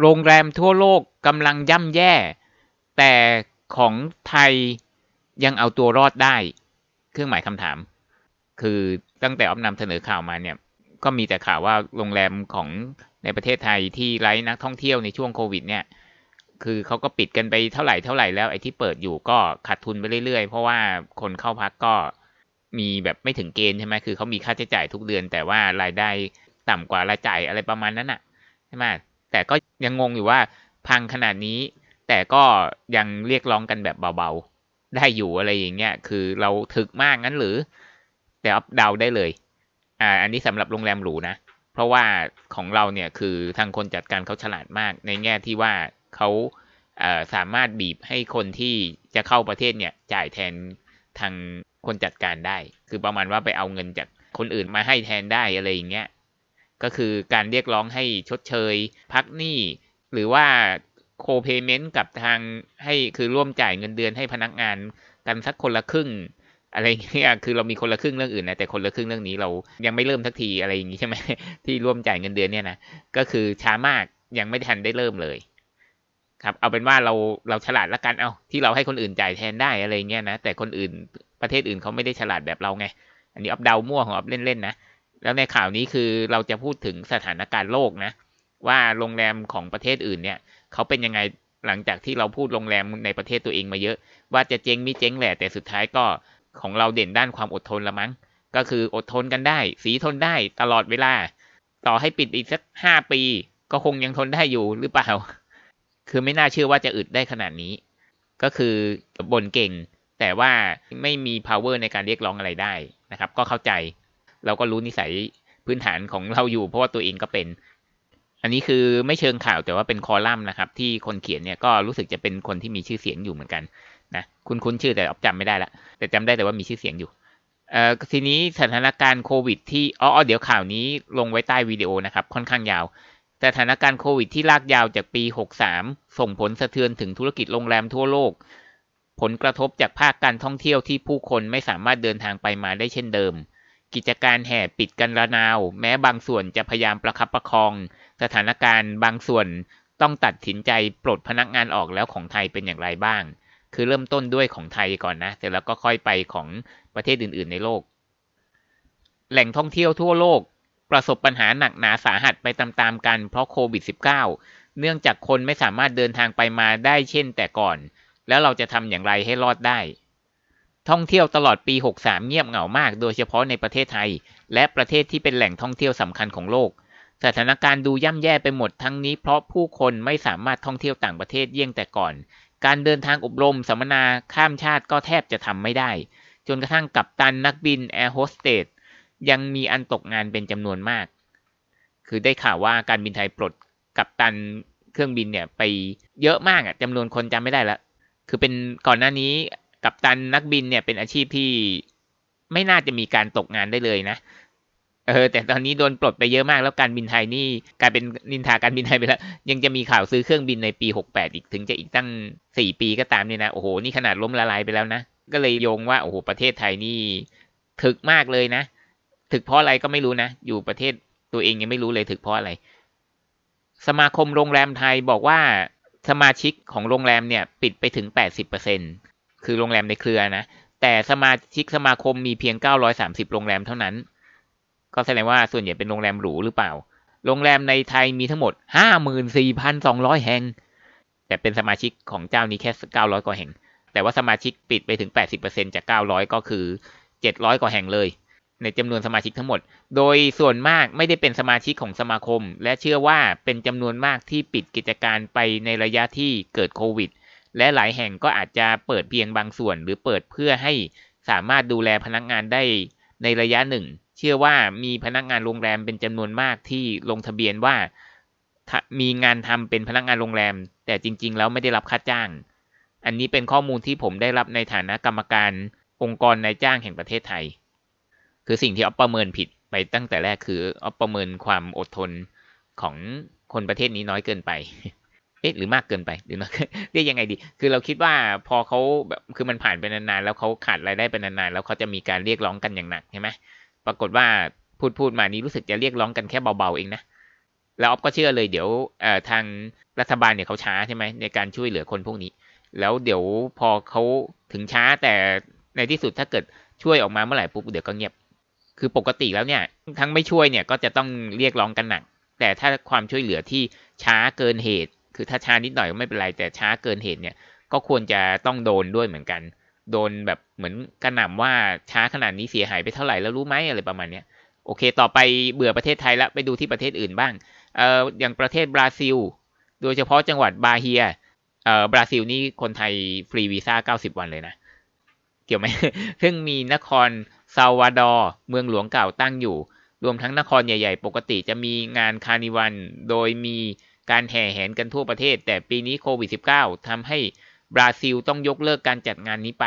โรงแรมทั่วโลกกำลังย่ำแย่ แต่ของไทยยังเอาตัวรอดได้ เครื่องหมายคำถาม คือตั้งแต่ออฟนำเสนอข่าวมาเนี่ย ก็มีแต่ข่าวว่าโรงแรมของในประเทศไทยที่ไร้นักท่องเที่ยวในช่วงโควิด เนี่ย คือเขาก็ปิดกันไปเท่าไหร่เท่าไหร่แล้วไอ้ที่เปิดอยู่ก็ขาดทุนไปเรื่อยๆ เพราะว่าคนเข้าพักก็มีแบบไม่ถึงเกณฑ์ใช่ไหมคือเขามีค่าใช้จ่ายทุกเดือน แต่ว่ารายได้ต่ำกว่ารายจ่ายอะไรประมาณนั้นน่ะใช่ไหม แต่ก็ยังงงอยู่ว่าพังขนาดนี้ แต่ก็ยังเรียกร้องกันแบบเบาๆ ได้อยู่อะไรอย่างเงี้ย คือเราถึกมากงั้นหรือ แต่อัพเดาได้เลย อ่า อันนี้สำหรับโรงแรมหรูนะ เพราะว่าของเราเนี่ยคือทางคนจัดการเขาฉลาดมาก ในแง่ที่ว่าเขาสามารถบีบให้คนที่จะเข้าประเทศเนี่ยจ่ายแทนทางคนจัดการได้ คือประมาณว่าไปเอาเงินจากคนอื่นมาให้แทนได้อะไรอย่างเงี้ย ก็คือการเรียกร้องให้ชดเชย พักหนี้ หรือว่าโคเปเมนต์กับทางให้คือร่วมจ่ายเงินเดือนให้พนักงานกันสักคนละครึ่ง อะไรเงี้ยคือเรามีคนละครึ่งเรื่องอื่นนะแต่คนละครึ่งเรื่องนี้เรายังไม่เริ่มสักทีอะไรอย่างงี้ใช่ไหมที่ร่วมจ่ายเงินเดือนเนี่ยนะก็คือช้ามากยังไม่ทันได้เริ่มเลย ครับ เอาเป็นว่าเราเราฉลาดละกันเอาที่เราให้คนอื่นจ่ายแทนได้อะไรเงี้ยนะแต่คนอื่นประเทศอื่นเขาไม่ได้ฉลาดแบบเราไง อันนี้อับเดามั่วของอับเล่นๆนะ แล้วในข่าวนี้คือเราจะพูดถึงสถานการณ์โลกนะ ว่าโรงแรมของประเทศอื่นเนี่ยเขาเป็นยังไงหลังจากที่เราพูดโรงแรมในประเทศตัวเองมาเยอะ ว่าจะเจ๊งม่เจ๊งแหละแต่สุดท้ายก็ของเราเด่นด้านความอดทนละมั้ง ก็คืออดทนกันได้ สีทนได้ตลอดเวลา ต่อให้ปิดอีกสักห้าปี ก็คงยังทนได้อยู่หรือเปล่า คือไม่น่าเชื่อว่าจะอึดได้ขนาดนี้ ก็คือบ่นเก่ง แต่ว่าไม่มี power ในการเรียกร้องอะไรได้นะครับ ก็เข้าใจ เราก็รู้นิสัยพื้นฐานของเราอยู่ เพราะว่าตัวเองก็เป็น อันนี้คือไม่เชิงข่าวแต่ว่าเป็นคอลัมน์นะครับ ที่คนเขียนเนี่ยก็รู้สึกจะเป็นคนที่มีชื่อเสียงอยู่เหมือนกันนะคุณคุ้นชื่อแต่จำไม่ได้ละแต่จำได้แต่ว่ามีชื่อเสียงอยู่เอ่อทีนี้สถานการณ์โควิด ที่อ๋อเดี๋ยวข่าวนี้ลงไว้ใต้วิดีโอนะครับ ค่อนข้างยาวแต่สถานการณ์โควิดที่ลากยาวจากปี 63 ส่งผลสะเทือนถึงธุรกิจโรงแรมทั่วโลก ผลกระทบจากภาคการท่องเที่ยวที่ผู้คนไม่สามารถเดินทางไปมาได้เช่นเดิม กิจการแห่ปิดกันระนาว แม้บางส่วนจะพยายามประคับประคอง สถานการณ์บางส่วนต้องตัดสินใจปลดพนักงานออกแล้วของไทยเป็นอย่างไรบ้าง คือเริ่มต้นด้วยของไทยก่อนนะ เสร็จแล้วก็ค่อยไปของประเทศอื่น ๆ ในโลก แหล่งท่องเที่ยวทั่วโลก ประสบปัญหาหนักหนาสาหัสไปตามๆกันเพราะโควิด -19 เนื่องจากคนไม่สามารถเดินทางไปมาได้เช่นแต่ก่อน แล้วเราจะทำอย่างไรให้รอดได้ ท่องเที่ยวตลอดปี 63 เงียบเหงามาก โดยเฉพาะในประเทศไทย และประเทศที่เป็นแหล่งท่องเที่ยวสำคัญของโลก สถานการณ์ดูย่ำแย่ไปหมดทั้งนี้เพราะผู้คนไม่สามารถท่องเที่ยวต่างประเทศเยี่ยงแต่ก่อน การเดินทางอบรมสัมมนาข้ามชาติก็แทบจะทำไม่ได้ จนกระทั่งกัปตันนักบินแอร์โฮสเตสยังมีอันตกงานเป็นจำนวนมาก คือได้ข่าวว่าการบินไทยปลดกัปตันเครื่องบินเนี่ยไปเยอะมากอะจำนวนคนจำไม่ได้ละคือเป็นก่อนหน้านี้ กัปตันนักบินเนี่ยเป็นอาชีพที่ไม่น่าจะมีการตกงานได้เลยนะ เออ แต่ตอนนี้โดนปลดไปเยอะมากแล้วการบินไทยนี่กลายเป็นนินทาการบินไทยไปแล้ว ยังจะมีข่าวซื้อเครื่องบินในปี 68 อีกถึงจะอีกตั้ง 4 ปีก็ตามเนี่ยนะโอ้โหนี่ขนาดล้มละลายไปแล้วนะก็เลยโยงว่าโอ้โหประเทศไทยนี่ถึกมากเลยนะ ถึกเพราะอะไรก็ไม่รู้นะ อยู่ประเทศตัวเองยังไม่รู้เลยถึกเพราะอะไร สมาคมโรงแรมไทยบอกว่าสมาชิกของโรงแรมเนี่ย ปิดไปถึง 80% คือโรงแรมในเครือนะ แต่สมาชิกสมาคมมีเพียง 930 โรงแรมเท่านั้น ก็แสดงว่าส่วนใหญ่เป็นโรงแรมหรูหรือเปล่า โรงแรมในไทยมีทั้งหมด 54,200 แห่ง แต่เป็นสมาชิกของเจ้านี้แค่ 900 กว่าแห่ง แต่ว่าสมาชิกปิดไปถึง 80%จาก 900 ก็คือ 700 กว่าแห่งเลย ในจำนวนสมาชิกทั้งหมด โดยส่วนมากไม่ได้เป็นสมาชิกของสมาคม และเชื่อว่าเป็นจำนวนมากที่ปิดกิจการไปในระยะที่เกิดโควิด และหลายแห่งก็อาจจะเปิดเพียงบางส่วน หรือเปิดเพื่อให้สามารถดูแลพนักงานได้ในระยะหนึ่ง เชื่อว่ามีพนักงานโรงแรมเป็นจำนวนมากที่ลงทะเบียนว่ามีงานทำเป็นพนักงานโรงแรม แต่จริง ๆ แล้วไม่ได้รับค่าจ้าง อันนี้เป็นข้อมูลที่ผมได้รับในฐานะกรรมการองค์กรนายจ้างแห่งประเทศไทย คือสิ่งที่ออฟประเมินผิดไปตั้งแต่แรกคือออฟประเมินความอดทนของคนประเทศนี้น้อยเกินไป เอ๊ะหรือมากเกินไปหรือเรียกยังไงดี คือเราคิดว่าพอเขาแบบคือมันผ่านไปนานๆแล้วเขาขาดรายได้ไปนานๆแล้วเขาจะมีการเรียกร้องกันอย่างหนักใช่ไหมปรากฏว่าพูดพูดมานี้รู้สึกจะเรียกร้องกันแค่เบาๆเองนะแล้วออฟก็เชื่อเลยเดี๋ยวเอ่อทางรัฐบาลเนี่ยเขาช้าใช่ไหมในการช่วยเหลือคนพวกนี้ แล้วเดี๋ยวพอเขาถึงช้าแต่ในที่สุดถ้าเกิดช่วยออกมาเมื่อไหร่ปุ๊บเดี๋ยวก็เงียบ คือปกติแล้วเนี่ยทั้งไม่ช่วยเนี่ยก็จะต้องเรียกร้องกันหนัก แต่ถ้าความช่วยเหลือที่ช้าเกินเหตุ คือถ้าช้านิดหน่อยก็ไม่เป็นไรแต่ช้าเกินเหตุเนี่ย ก็ควรจะต้องโดนด้วยเหมือนกัน โดนแบบเหมือนกระหน่ำว่าช้าขนาดนี้เสียหายไปเท่าไหร่แล้วรู้ไหมอะไรประมาณเนี้ยโอเค ต่อไปเบื่อประเทศไทยแล้วไปดูที่ประเทศอื่นบ้างเอ่ออย่างประเทศบราซิล โดยเฉพาะจังหวัดบาเฮียเอ่อบราซิลนี่คนไทยฟรีวีซ่า90 วันเลยนะ เกี่ยวไหมซึ่งมีนครซาวาดอร์เมืองหลวงเก่าตั้งอยู่ รวมทั้งนครใหญ่ ๆ ปกติจะมีงานคานิวัน โดยมี การแห่แหนกันทั่วประเทศ แต่ปีนี้โควิด -19 ทำให้บราซิลต้องยกเลิกการจัดงานนี้ไป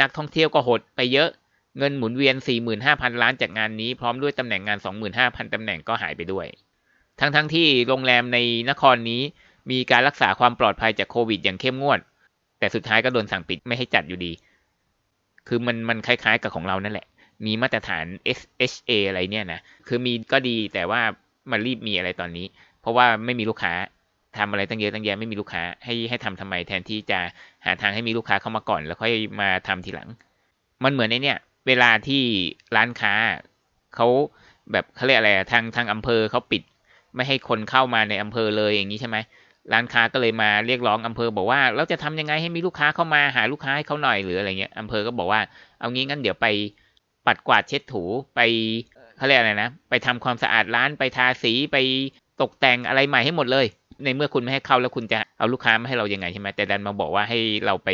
นักท่องเที่ยวก็หดไปเยอะเงินหมุนเวียน 45,000 ล้านจากงานนี้ พร้อมด้วยตำแหน่งงาน 25,000 ตำแหน่งก็หายไปด้วย ทั้งๆทที่โรงแรมในนครนี้มีการรักษาความปลอดภัยจากโควิดอย่างเข้มงวด แต่สุดท้ายก็โดนสั่งปิดไม่ให้จัดอยู่ดี คือมันมันคล้ายๆกับของเรานั่นแหละ มีมาตรฐาน SHA อะไรเนี่ยนะ คือมีก็ดีแต่ว่ามันรีบมีอะไรตอนนี้ เพราะว่าไม่มีลูกค้าทำอะไรตั้งเยอะตั้งแยะไม่มีลูกค้าให้ให้ทำทำไมแทนที่จะหาทางให้มีลูกค้าเข้ามาก่อน แล้วค่อยมาทำทีหลัง มันเหมือนในเนี่ยเวลาที่ร้านค้าเขาแบบเขาเรียกอะไรทางทางอำเภอเขาปิด ไม่ให้คนเข้ามาในอำเภอเลยอย่างนี้ใช่ไหมร้านค้าก็เลยมาเรียกร้องอำเภอบอกว่าเราจะทำยังไงให้มีลูกค้าเข้ามาหาลูกค้าให้เขาหน่อยหรืออะไรเงี้ยอำเภอก็บอกว่าเอางี้งั้นเดี๋ยวไปปัดกวาดเช็ดถูไปเขาเรียกอะไรนะ ไปทำความสะอาดร้านไปทาสีไป ตกแต่งอะไรใหม่ให้หมดเลย ในเมื่อคุณไม่ให้เข้าแล้วคุณจะเอาลูกค้ามาให้เรายังไงใช่ไหมแต่ดันมาบอกว่าให้เราไป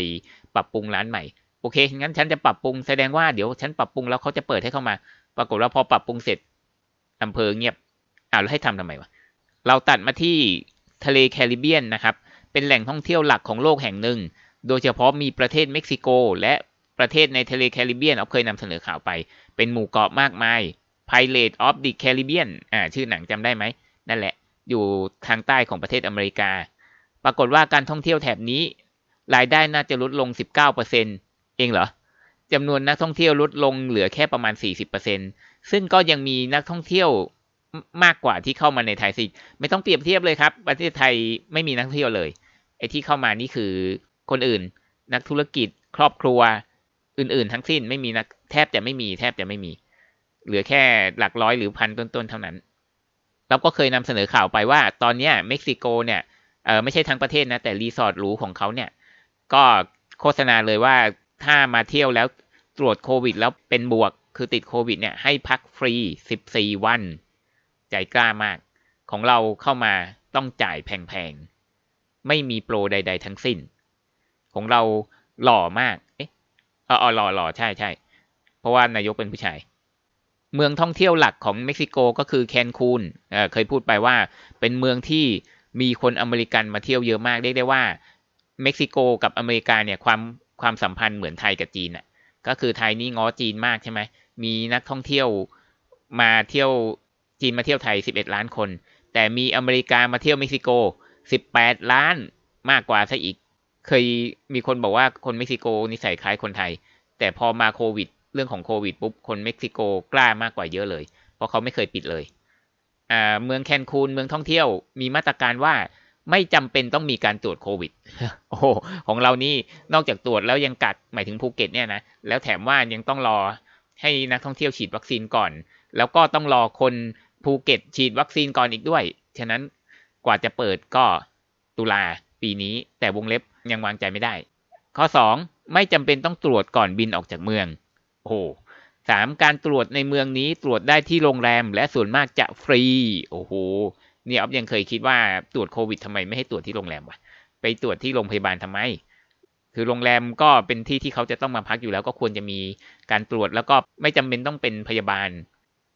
ปรับปรุงร้านใหม่โอเคงั้นฉันจะปรับปรุงแสดงว่าเดี๋ยวฉันปรับปรุงแล้วเขาจะเปิดให้เข้ามา ปรากฏว่าพอปรับปรุงเสร็จอำเภอเงียบอ้าวแล้วให้ทำทำไมวะเราตัดมาที่ทะเลแคริบเบียนนะครับ เป็นแหล่งท่องเที่ยวหลักของโลกแห่งหนึ่ง โดยเฉพาะมีประเทศเม็กซิโก และประเทศในทะเลแคริบเบียนเราเคยนำเสนอข่าวไป เป็นหมู่เกาะมากมาย Pirate of the Caribbean อ่าชื่อหนังจำได้ไหม นั่นแหละ อยู่ทางใต้ของประเทศอเมริกา ปรากฏว่าการท่องเที่ยวแถบนี้ รายได้น่าจะลดลง 19%เองเหรอจำนวนนักท่องเที่ยวลดลงเหลือแค่ประมาณ 40%ซึ่งก็ยังมีนักท่องเที่ยวมากกว่าที่เข้ามาในไทยสิ ไม่ต้องเปรียบเทียบเลยครับ ประเทศไทยไม่มีนักท่องเที่ยวเลย ไอ้ที่เข้ามานี่คือคนอื่น นักธุรกิจ ครอบครัว อื่นๆ ทั้งสิ้นไม่มีนักแทบจะไม่มี แทบจะไม่มี เหลือแค่หลักร้อยหรือพันต้นๆเท่านั้น เราก็เคยนำเสนอข่าวไปว่า ตอนนี้เม็กซิโกเนี่ยเออไม่ใช่ทั้งประเทศนะ แต่รีสอร์ทหรูของเขาเนี่ย ก็โฆษณาเลยว่าถ้ามาเที่ยวแล้วตรวจโควิด แล้วเป็นบวกคือติดโควิดเนี่ยให้พักฟรี 14 วัน ใจกล้ามาก ของเราเข้ามาต้องจ่ายแพงๆ ไม่มีโปรใด ๆ ทั้งสิ้น ของเราหล่อมาก เอ๊ะอ๋อหล่อหล่อใช่ใช่เพราะว่านายกเป็นผู้ชาย เมืองท่องเที่ยวหลักของเม็กซิโกก็คือแคนคูนเเคยพูดไปว่าเป็นเมืองที่มีคนอเมริกันมาเที่ยวเยอะมากเรียกได้ว่าเม็กซิโกกับอเมริกาเนี่ยความความสัมพันธ์เหมือนไทยกับจีนอะก็คือไทยนี่ง้อจีนมากใช่ไหมมีนักท่องเที่ยวมาเที่ยวจีนมาเที่ยวไทย 11 ล้านคน แต่มีอเมริกามาเที่ยวเม็กซิโก 18 ล้านมากกว่าซะอีก เคยมีคนบอกว่าคนเม็กซิโกนิสัยคล้ายคนไทย แต่พอมาโควิด เรื่องของโควิดปุ๊บคนเม็กซิโกกล้ามากกว่าเยอะเลย เพราะเขาไม่เคยปิดเลยอ่าเมืองแคนคูนเมืองท่องเที่ยวมีมาตรการว่าไม่จำเป็นต้องมีการตรวจโควิด โอ้ของเรานี่นอกจากตรวจแล้วยังกักหมายถึงภูเก็ตเนี่ยนะ แล้วแถมว่ายังต้องรอให้นักท่องเที่ยวฉีดวัคซีนก่อน แล้วก็ต้องรอคนภูเก็ตฉีดวัคซีนก่อนอีกด้วย ฉะนั้นกว่าจะเปิดก็ตุลาปีนี้ แต่วงเล็บยังวางใจไม่ได้ ข้อ 2 ไม่จำเป็นต้องตรวจก่อนบินออกจากเมือง โอ้สามการตรวจในเมืองนี้ตรวจได้ที่โรงแรม และส่วนมากจะฟรี โอ้โหเนี่ออฟยังเคยคิดว่าตรวจโควิดทำไมไม่ให้ตรวจที่โรงแรมวะไปตรวจที่โรงพยาบาลทำไม คือโรงแรมก็เป็นที่ที่เขาจะต้องมาพักอยู่แล้วก็ควรจะมีการตรวจแล้วก็ไม่จำเป็นต้องเป็นพยาบาล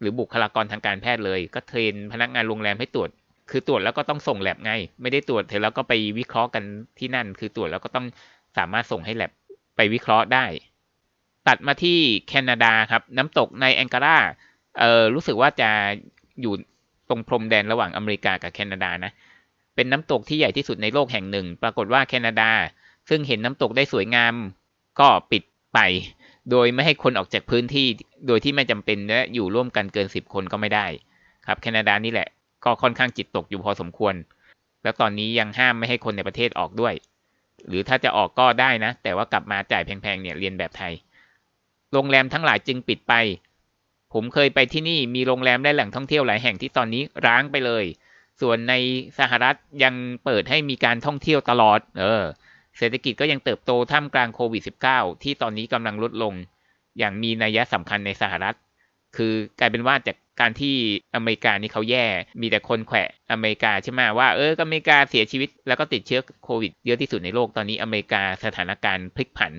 หรือบุคลากรทางการแพทย์เลย ก็เทรนพนักงานโรงแรมให้ตรวจ คือตรวจแล้วก็ต้องส่งแลบไง ไม่ได้ตรวจเสร็จแล้วก็ไปวิเคราะห์กันที่นั่น คือตรวจแล้วก็ต้องสามารถส่งให้แลบไปวิเคราะห์ได้ ตัดมาที่แคนาดาครับ น้ำตกในแองการาเออรู้สึกว่าจะอยู่ตรงพรมแดนระหว่างอเมริกากับแคนาดานะ เป็นน้ำตกที่ใหญ่ที่สุดในโลกแห่งหนึ่ง ปรากฏว่าแคนาดา ซึ่งเห็นน้ำตกได้สวยงาม ก็ปิดไป โดยไม่ให้คนออกจากพื้นที่ โดยที่ไม่จำเป็นและอยู่ร่วมกันเกินสิบคนก็ไม่ได้ ครับแคนาดานี่แหละ ก็ค่อนข้างจิตตกอยู่พอสมควร แล้วตอนนี้ยังห้ามไม่ให้คนในประเทศออกด้วย หรือถ้าจะออกก็ได้นะ แต่ว่ากลับมาจ่ายแพงๆเนี่ยเรียนแบบไทย โรงแรมทั้งหลายจึงปิดไป ผมเคยไปที่นี่มีโรงแรมและแหล่งท่องเที่ยวหลายแห่งที่ตอนนี้ร้างไปเลย ส่วนในสหรัฐยังเปิดให้มีการท่องเที่ยวตลอด เออ เศรษฐกิจก็ยังเติบโตท่ามกลางโควิด -19 ที่ตอนนี้กำลังลดลง อย่างมีนัยสำคัญในสหรัฐ คือกลายเป็นว่าจากการที่อเมริกานี่เขาแย่ มีแต่คนแขวะอเมริกาใช่ไหมว่าเอออเมริกาเสียชีวิต แล้วก็ติดเชื้อโควิดเยอะที่สุดในโลกตอนนี้อเมริกาสถานการณ์พลิกผัน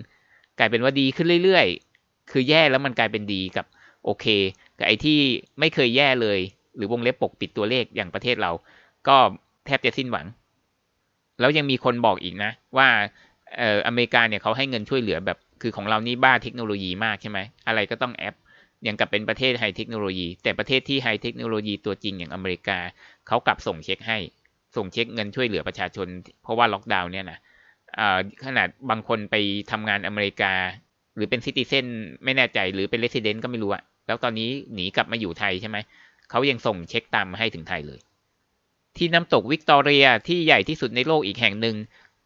กลายเป็นว่าดีขึ้นเรื่อยๆ คือแย่แล้วมันกลายเป็นดีกับโอเคกับไอ้ที่ไม่เคยแย่เลย หรือวงเล็บปกปิดตัวเลขอย่างประเทศเรา ก็แทบจะสิ้นหวัง แล้วยังมีคนบอกอีกนะ ว่าเอออเมริกาเนี่ยเขาให้เงินช่วยเหลือแบบ คือของเรานี่บ้าเทคโนโลยีมากใช่ไหมอะไรก็ต้องแอปอย่างกับเป็นประเทศไฮเทคโนโลยี แต่ประเทศที่ไฮเทคโนโลยีตัวจริงอย่างอเมริกาเขากลับส่งเช็คให้ ส่งเช็คเงินช่วยเหลือประชาชน เพราะว่าล็อกดาวน์เนี่ยนะขนาดบางคนไปทำงานอเมริกา หรือเป็นซิติเซนไม่แน่ใจหรือเป็นเลสซิเดนต์ก็ไม่รู้อะแล้วตอนนี้หนีกลับมาอยู่ไทยใช่ไหม เขายังส่งเช็คตามมาให้ถึงไทยเลย ที่น้ำตกวิกตอเรียที่ใหญ่ที่สุดในโลกอีกแห่งหนึ่ง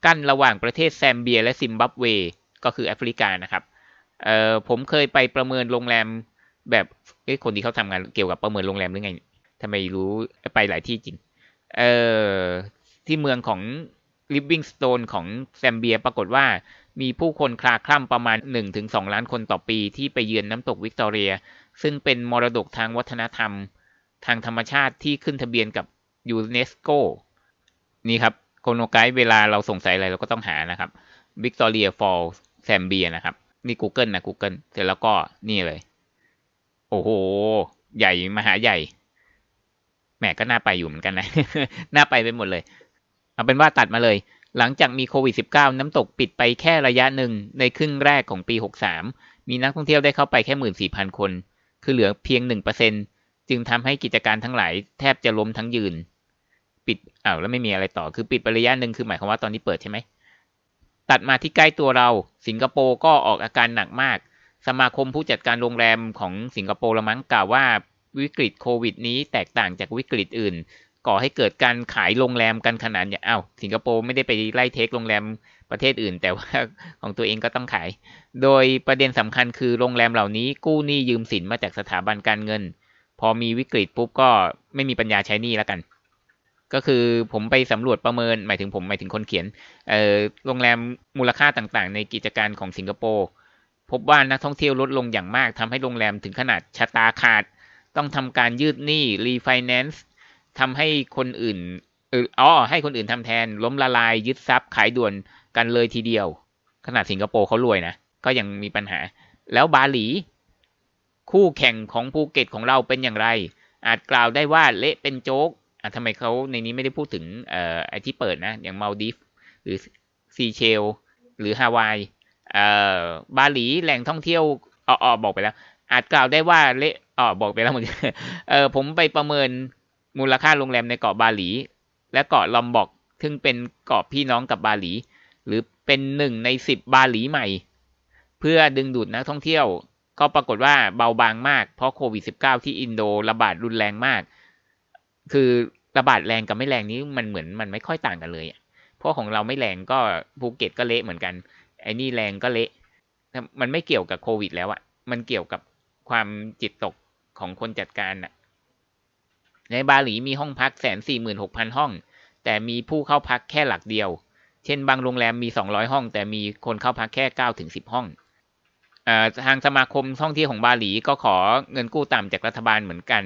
กั้นระหว่างประเทศแซมเบีย และซิมบับเว ก็คือแอฟริกานะครับเอ่อผมเคยไปประเมินโรงแรมแบบเอ้คนที่เขาทำงานเกี่ยวกับประเมินโรงแรมหรือไงทำไมรู้ไปหลายที่จริง เอ่อที่เมืองของลิฟวิงสโตนของแซมเบียปรากฏว่า มีผู้คนคลาคล่ำประมาณ 1-2 ล้านคนต่อปีที่ไปเยือนน้ำตกวิกตอเรีย ซึ่งเป็นมรดกทางวัฒนธรรม ทางธรรมชาติที่ขึ้นทะเบียนกับยูเนสโกนี่ครับโคโนไกด์เวลาเราสงสัยอะไรเราก็ต้องหานะครับวิกตอเรียฟอลสแซมเบียนะครับ นี่ Google นะ Google เสร็จแล้วก็นี่เลย โอ้โห ใหญ่มหาใหญ่แหมก็น่าไปอยู่เหมือนกันนะ น่าไปไปหมดเลย เอาเป็นว่าตัดมาเลย หลังจากมีโควิด -19 น้ำตกปิดไปแค่ระยะหนึ่งในครึ่งแรกของปี 63 มีนักท่องเที่ยวได้เข้าไปแค่ 14,000 คน คือเหลือเพียง 1%จึงทำให้กิจการทั้งหลายแทบจะล้มทั้งยืน ปิดอ้าวแล้วไม่มีอะไรต่อ คือปิดไประยะหนึ่งคือหมายความว่าตอนนี้เปิดใช่ไหม ตัดมาที่ใกล้ตัวเรา สิงคโปร์ก็ออกอาการหนักมาก สมาคมผู้จัดการโรงแรมของสิงคโปร์ละมั้งกล่าวว่าวิกฤตโควิดนี้แตกต่างจากวิกฤตอื่น ก่อให้เกิดการขายโรงแรมกันขนาดเนี่ยอ้าวสิงคโปร์ไม่ได้ไปไล่เทคโรงแรมประเทศอื่น แต่ว่าของตัวเองก็ต้องขาย โดยประเด็นสำคัญคือโรงแรมเหล่านี้กู้หนี้ยืมสินมาจากสถาบันการเงิน พอมีวิกฤตปุ๊บก็ไม่มีปัญญาใช้หนี้แล้วกัน ก็คือผมไปสำรวจประเมิน หมายถึงผมหมายถึงคนเขียนเอ่อโรงแรมมูลค่าต่างๆ ในกิจการของสิงคโปร์พบว่านักท่องเที่ยวลดลงอย่างมากทำให้โรงแรมถึงขนาดชะตาขาด ต้องทำการยืดหนี้รีไฟแนนซ์ ทำให้คนอื่นอ๋อให้คนอื่นทำแทน ล้มละลายยึดทรัพย์ขายด่วนกันเลยทีเดียว ขนาดสิงคโปร์เขารวยนะ ก็ยังมีปัญหา แล้วบาหลี คู่แข่งของภูเก็ตของเราเป็นอย่างไร อาจกล่าวได้ว่าเละเป็นโจ๊กอะทำไมเขาในนี้ไม่ได้พูดถึงเอ่อไอที่เปิดนะ อย่างมาลดิฟหรือซีเชล หรือฮาวายเอ่อบาหลีแหล่งท่องเที่ยวอ๋อบอกไปแล้ว อาจกล่าวได้ว่าเละอ๋อบอกไปแล้วเหมือนเออผมไปประเมิน มูลค่าโรงแรมในเกาะบาหลี และเกาะลอมบอกซึ่งเป็นเกาะพี่น้องกับบาหลี หรือเป็นหนึ่งในสิบบาหลีใหม่ เพื่อดึงดูดนักท่องเที่ยว ก็ปรากฏว่าเบาบางมากเพราะโควิด -19 ที่อินโดระบาดรุนแรงมาก คือระบาดแรงกับไม่แรงนี้มันเหมือนมันไม่ค่อยต่างกันเลยเพราะของเราไม่แรงก็ภูเก็ตก็เละเหมือนกันไอ้นี่แรงก็เละมันไม่เกี่ยวกับโควิด แล้วอะมันเกี่ยวกับความจิตตกของคนจัดการอะ ในบาหลีมีห้องพักแสนสี่หมื่นหกพันห้อง แต่มีผู้เข้าพักแค่หลักเดียว เช่นบางโรงแรมมีสองร้อยห้อง แต่มีคนเข้าพักแค่เก้าถึงสิบห้องทางสมาคมท่องเที่ยวของบาหลีก็ขอเงินกู้ต่ำจากรัฐบาลเหมือนกัน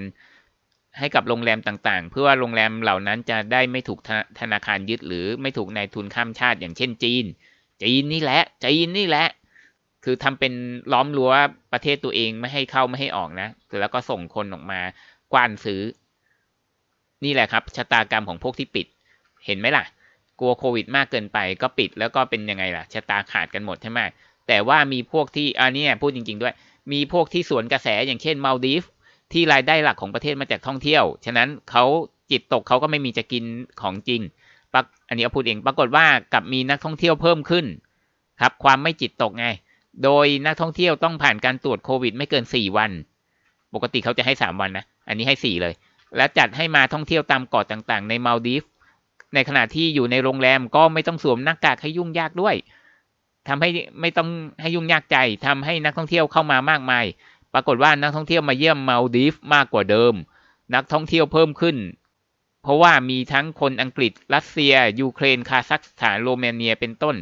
ให้กับโรงแรมต่างๆ เพื่อว่าโรงแรมเหล่านั้นจะได้ไม่ถูกธนาคารยึดหรือไม่ถูกนายทุนข้ามชาติอย่างเช่นจีน จีนนี่แหละจีนนี่แหละ คือทำเป็นล้อมรั้วประเทศตัวเองไม่ให้เข้าไม่ให้ออกนะแล้วก็ส่งคนออกมากว้านซื้อ นี่แหละครับชะตากรรมของพวกที่ปิด เห็นไหมล่ะ กลัวโควิดมากเกินไปก็ปิดแล้วก็เป็นยังไงล่ะชะตาขาดกันหมดใช่ไหมแต่ว่ามีพวกที่อันนี้พูดจริง ๆ ด้วย มีพวกที่สวนกระแสอย่างเช่นมาลดีฟที่รายได้หลักของประเทศมาจากท่องเที่ยว ฉะนั้นเขาจิตตกเขาก็ไม่มีจะกินของจริงปักอันนี้เอาพูดเอง ปรากฏว่ากับมีนักท่องเที่ยวเพิ่มขึ้นครับ ความไม่จิตตกไง โดยนักท่องเที่ยวต้องผ่านการตรวจโควิด ไม่เกินสี่วัน ปกติเขาจะให้สามวันนะ อันนี้ให้สี่เลย และจัดให้มาท่องเที่ยวตามเกาะต่างๆ ในมาลดีฟ ในขณะที่อยู่ในโรงแรมก็ไม่ต้องสวมหน้ากากให้ยุ่งยากด้วยทำให้ไม่ต้องให้ยุ่งยากใจทำให้นักท่องเที่ยวเข้ามามากมาย ปรากฏว่านักท่องเที่ยวมาเยี่ยมมาลดีฟมากกว่าเดิม นักท่องเที่ยวเพิ่มขึ้น เพราะว่ามีทั้งคนอังกฤษ รัสเซีย ยูเครน คาซัคสถาน โรมาเนีย เป็นต้น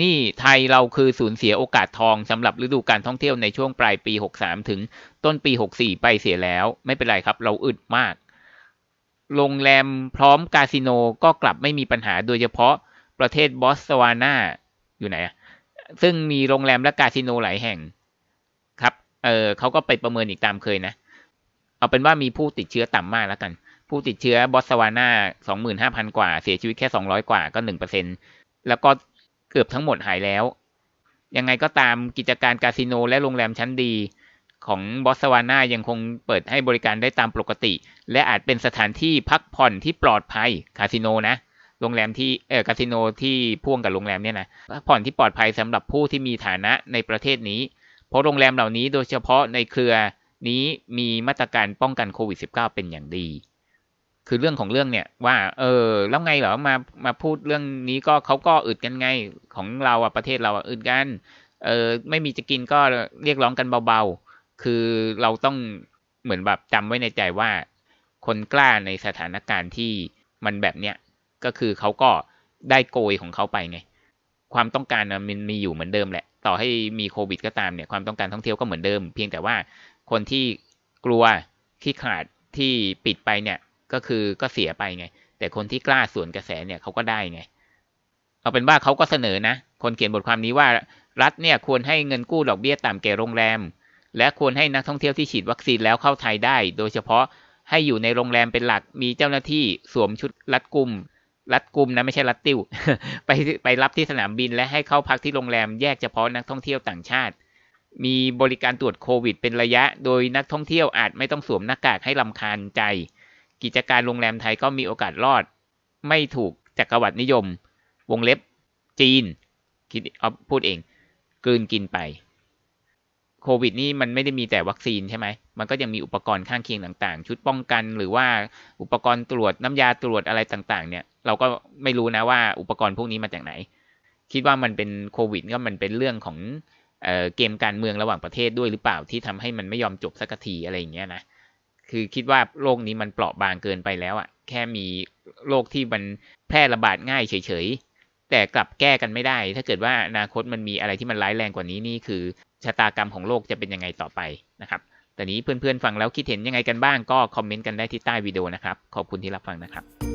นี่ไทยเราคือสูญเสียโอกาสทองสำหรับฤดูการท่องเที่ยวในช่วงปลายปี 63 ถึงต้นปี 64 ไปเสียแล้ว ไม่เป็นไรครับ เราอึดมาก โรงแรมพร้อมคาสิโนก็กลับไม่มีปัญหาโดยเฉพาะประเทศบอสวานาอยู่ไหนอะซึ่งมีโรงแรมและคาสิโนหลายแห่งครับ เออเขาก็ไปประเมินอีกตามเคยนะ เอาเป็นว่ามีผู้ติดเชื้อต่ำมากแล้วกัน ผู้ติดเชื้อบอสวานา25,000 กว่า เสียชีวิตแค่ 200 กว่าก็ 1%แล้วก็ เกือบทั้งหมดหายแล้ว ยังไงก็ตามกิจการคาสิโนและโรงแรมชั้นดีของบอสวานายังคงเปิดให้บริการได้ตามปกติ และอาจเป็นสถานที่พักผ่อนที่ปลอดภัยคาสิโนนะโรงแรมที่เออคาสิโนที่พ่วงกับโรงแรมเนี่ยนะพักผ่อนที่ปลอดภัยสำหรับผู้ที่มีฐานะในประเทศนี้ เพราะโรงแรมเหล่านี้โดยเฉพาะในเครือนี้มีมาตรการป้องกันโควิด -19 เป็นอย่างดี คือเรื่องของเรื่องเนี่ย ว่า เออ แล้วไงเหรอมามาพูดเรื่องนี้ก็เขาก็อึดกันไงของเราอะประเทศเราอะอึดกันเออไม่มีจะกินก็เรียกร้องกันเบาๆ คือเราต้องเหมือนแบบจำไว้ในใจว่า คนกล้าในสถานการณ์ที่มันแบบเนี้ยก็คือเขาก็ได้โกยของเขาไปไง ความต้องการมันมีอยู่เหมือนเดิมแหละ ต่อให้มีโควิดก็ตามเนี่ยความต้องการท่องเที่ยวก็เหมือนเดิม เพียงแต่ว่าคนที่กลัวที่ขาดที่ปิดไปเนี่ย ก็คือก็เสียไปไง แต่คนที่กล้าสวนกระแสเนี่ยเขาก็ได้ไง เอาเป็นว่าเขาก็เสนอนะ คนเขียนบทความนี้ว่ารัฐเนี่ยควรให้เงินกู้ดอกเบี้ยต่ำแก่โรงแรม และควรให้นักท่องเที่ยวที่ฉีดวัคซีนแล้วเข้าไทยได้ โดยเฉพาะให้อยู่ในโรงแรมเป็นหลักมีเจ้าหน้าที่สวมชุดรัดกุมรัดกุมนะไม่ใช่รัดติ้วไปไปรับที่สนามบินและให้เข้าพักที่โรงแรมแยกเฉพาะนักท่องเที่ยวต่างชาติ มีบริการตรวจโควิดเป็นระยะ โดยนักท่องเที่ยวอาจไม่ต้องสวมหน้ากากให้ลำคาญใจ กิจการโรงแรมไทยก็มีโอกาสรอด ไม่ถูกจักรวรรดินิยม วงเล็บจีนคิดเอาพูดเองกืนกินไปโควิดนี่มันไม่ได้มีแต่วัคซีนใช่ไหม มันก็ยังมีอุปกรณ์ข้างเคียงต่างๆ ชุดป้องกันหรือว่าอุปกรณ์ตรวจน้ำยาตรวจอะไรต่างๆ เนี่ย เราก็ไม่รู้นะว่าอุปกรณ์พวกนี้มาจากไหน คิดว่ามันเป็นโควิดก็มันเป็นเรื่องของเออเกมการเมืองระหว่างประเทศด้วยหรือเปล่าที่ทำให้มันไม่ยอมจบสักทีอะไรอย่างเงี้ยนะ คือคิดว่าโรคนี้มันเปราะบางเกินไปแล้วอะ่ะแค่มีโรคที่มันแพร่ระบาดง่ายเฉยๆ แต่กลับแก้กันไม่ได้ ถ้าเกิดว่าอนาคตมันมีอะไรที่มันร้ายแรงกว่านี้นี่คือชะตากรรมของโลกจะเป็นยังไงต่อไปนะครับแต่นี้เพื่อนๆฟังแล้วคิดเห็นยังไงกันบ้างก็คอมเมนต์กันได้ที่ใต้วิดีโอนะครับ ขอบคุณที่รับฟังนะครับ